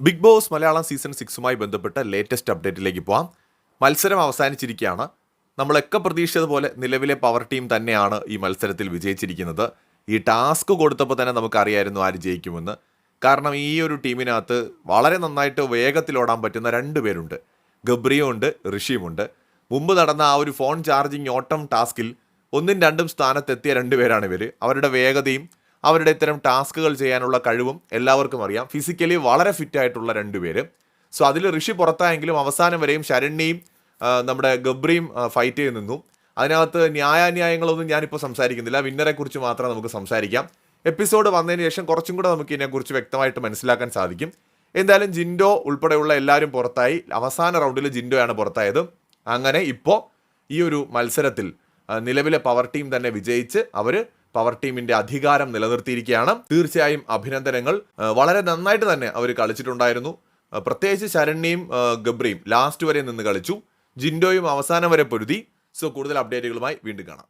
Big Boss Malayalam season സിക്സുമായി ബന്ധപ്പെട്ട latest അപ്ഡേറ്റിലേക്ക് പോവാം. മത്സരം അവസാനിച്ചിരിക്കുകയാണ്. നമ്മളൊക്കെ പ്രതീക്ഷിച്ചതുപോലെ നിലവിലെ പവർ ടീം തന്നെയാണ് ഈ മത്സരത്തിൽ വിജയിച്ചിരിക്കുന്നത്. ഈ ടാസ്ക് കൊടുത്തപ്പോൾ തന്നെ നമുക്കറിയായിരുന്നു ആര് ജയിക്കുമെന്ന്. കാരണം ഈ ഒരു ടീമിനകത്ത് വളരെ നന്നായിട്ട് വേഗത്തിൽ ഓടാൻ പറ്റുന്ന രണ്ട് പേരുണ്ട്. ഗബ്രിയും ഉണ്ട് ഋഷിയുമുണ്ട് മുമ്പ് നടന്ന ആ ഒരു ഫോൺ ചാർജിങ് ഓട്ടം ടാസ്കിൽ ഒന്നും രണ്ടും സ്ഥാനത്തെത്തിയ രണ്ടുപേരാണ് ഇവർ അവരുടെ വേഗതയും അവരുടെ ഇത്തരം ടാസ്കുകൾ ചെയ്യാനുള്ള കഴിവും എല്ലാവർക്കും അറിയാം. ഫിസിക്കലി വളരെ ഫിറ്റ് ആയിട്ടുള്ള രണ്ടുപേര് സോ അതിൽ ഋഷി പുറത്തായെങ്കിലും അവസാനം വരെയും ശരണ്യയും നമ്മുടെ ഗബ്രിയും ഫൈറ്റ് ചെയ്ത് നിന്നു. അതിനകത്ത് ന്യായാന്യായങ്ങളൊന്നും ഞാനിപ്പോൾ സംസാരിക്കുന്നില്ല. വിന്നറെ കുറിച്ച് മാത്രം നമുക്ക് സംസാരിക്കാം. എപ്പിസോഡ് വന്നതിന് ശേഷം കുറച്ചും കൂടെ നമുക്ക് ഇതിനെക്കുറിച്ച് വ്യക്തമായിട്ട് മനസ്സിലാക്കാൻ സാധിക്കും. എന്തായാലും ജിൻഡോ ഉൾപ്പെടെയുള്ള എല്ലാവരും പുറത്തായി. അവസാന റൗണ്ടിൽ ജിൻഡോയാണ് പുറത്തായത്. അങ്ങനെ ഇപ്പോൾ ഈ ഒരു മത്സരത്തിൽ നിലവിലെ പവർ ടീം തന്നെ വിജയിച്ച് അവർ പവർ ടീമിന്റെ അധികാരം നിലനിർത്തിയിരിക്കുകയാണ്. തീർച്ചയായും അഭിനന്ദനങ്ങൾ. വളരെ നന്നായിട്ട് തന്നെ അവർ കളിച്ചിട്ടുണ്ടായിരുന്നു. പ്രത്യേകിച്ച് ശരണ്യയും ഗബ്രിയും ലാസ്റ്റ് വരെ നിന്ന് കളിച്ചു. ജിൻഡോയും അവസാനം വരെ പൊരുതി. സോ കൂടുതൽ അപ്ഡേറ്റുകളുമായി വീണ്ടും കാണാം.